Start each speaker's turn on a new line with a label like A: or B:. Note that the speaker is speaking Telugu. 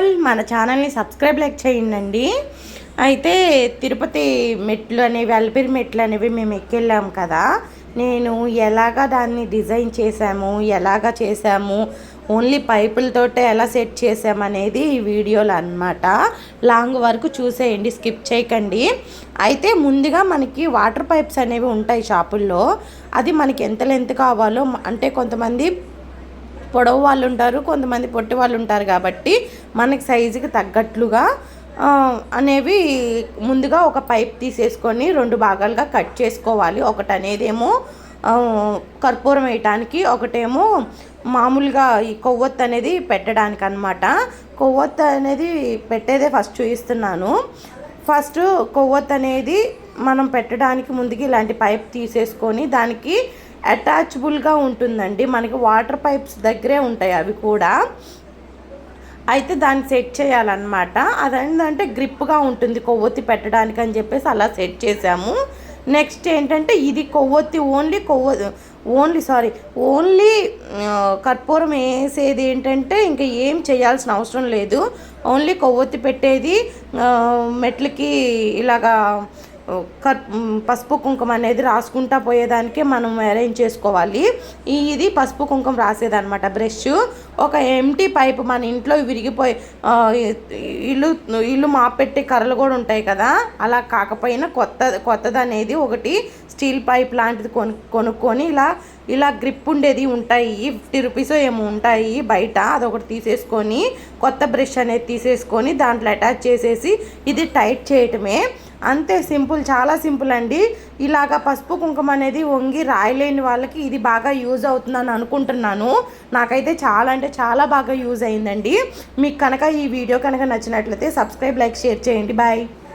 A: ఆల్ మన ఛానల్ని సబ్స్క్రైబ్ లైక్ చేయండి అయితే తిరుపతి మెట్లు అనేవి అలిపిరి మెట్లు అనేవి మేము ఎక్కెళ్ళాం కదా. నేను ఎలాగా దాన్ని డిజైన్ చేశాము ఎలాగా చేశాము ఓన్లీ పైపులతోటే ఎలా సెట్ చేసామనేది ఈ వీడియోలో అనమాట లాంగ్ వరకు చూసేయండి స్కిప్ చేయకండి. అయితే ముందుగా మనకి వాటర్ పైప్స్ అనేవి ఉంటాయి షాపుల్లో. అది మనకి ఎంత లెంత్ కావాలో అంటే కొంతమంది పొడవు వాళ్ళు ఉంటారు కొంతమంది పొట్టి వాళ్ళు ఉంటారు కాబట్టి మనకి సైజుకి తగ్గట్లుగా అనేవి ముందుగా ఒక పైప్ తీసేసుకొని రెండు భాగాలుగా కట్ చేసుకోవాలి. ఒకటి అనేదేమో కర్పూరం వేయటానికి ఒకటేమో మామూలుగా ఈ కొవ్వొత్తు అనేది పెట్టడానికి అనమాట కొవ్వొత్తు అనేది పెట్టేదే ఫస్ట్ చూపిస్తున్నాను ఫస్ట్ కొవ్వొత్తు అనేది మనం పెట్టడానికి ముందుకి ఇలాంటి పైప్ తీసేసుకొని దానికి అటాచబుల్గా ఉంటుందండి. మనకి వాటర్ పైప్స్ దగ్గరే ఉంటాయి అవి కూడా. అయితే దాన్ని సెట్ చేయాలన్నమాట. అదేంటంటే గ్రిప్గా ఉంటుంది కొవ్వొత్తి పెట్టడానికి అని చెప్పేసి అలా సెట్ చేసాము. నెక్స్ట్ ఏంటంటే ఇది కొవ్వొత్తి ఓన్లీ కొవ్వ ఓన్లీ సారీ ఓన్లీ కర్పూరం వేసేది ఏంటంటే ఇంకా ఏం చేయాల్సిన అవసరం లేదు. ఓన్లీ కొవ్వొత్తి పెట్టేది మెట్లకి ఇలాగా పసుపు కుంకుమ అనేది రాసుకుంటా పోయేదానికే మనం అరేంజ్ చేసుకోవాలి. ఇది పసుపు కుంకుమ రాసేదనమాట బ్రష్ ఒక ఎంటీ పైప్ మన ఇంట్లో విరిగిపోయి ఇల్లు ఇల్లు మాపెట్టే కర్రలు కూడా ఉంటాయి కదా అలా కాకపోయినా కొత్త కొత్తది అనేది ఒకటి స్టీల్ పైప్ లాంటిది కొను కొనుక్కొని ఇలా ఇలా గ్రిప్ ఉండేది ఉంటాయి. ఫిఫ్టీ రూపీస్ ఏమో ఉంటాయి బయట అదొకటి తీసేసుకొని కొత్త బ్రష్ అనేది తీసేసుకొని దాంట్లో అటాచ్ చేసేసి ఇది టైట్ చేయటమే. అంతే సింపుల్ చాలా సింపుల్ అండి. ఇలాగా పసుపు కుంకుమ అనేది వంగి రాయలేని వాళ్ళకి ఇది బాగా యూజ్ అవుతుందని అనుకుంటున్నాను. నాకైతే చాలా అంటే చాలా బాగా యూజ్ అయిందండి. మీకు కనుక ఈ వీడియో కనుక నచ్చినట్లయితే సబ్స్క్రైబ్ లైక్ షేర్ చేయండి. బాయ్.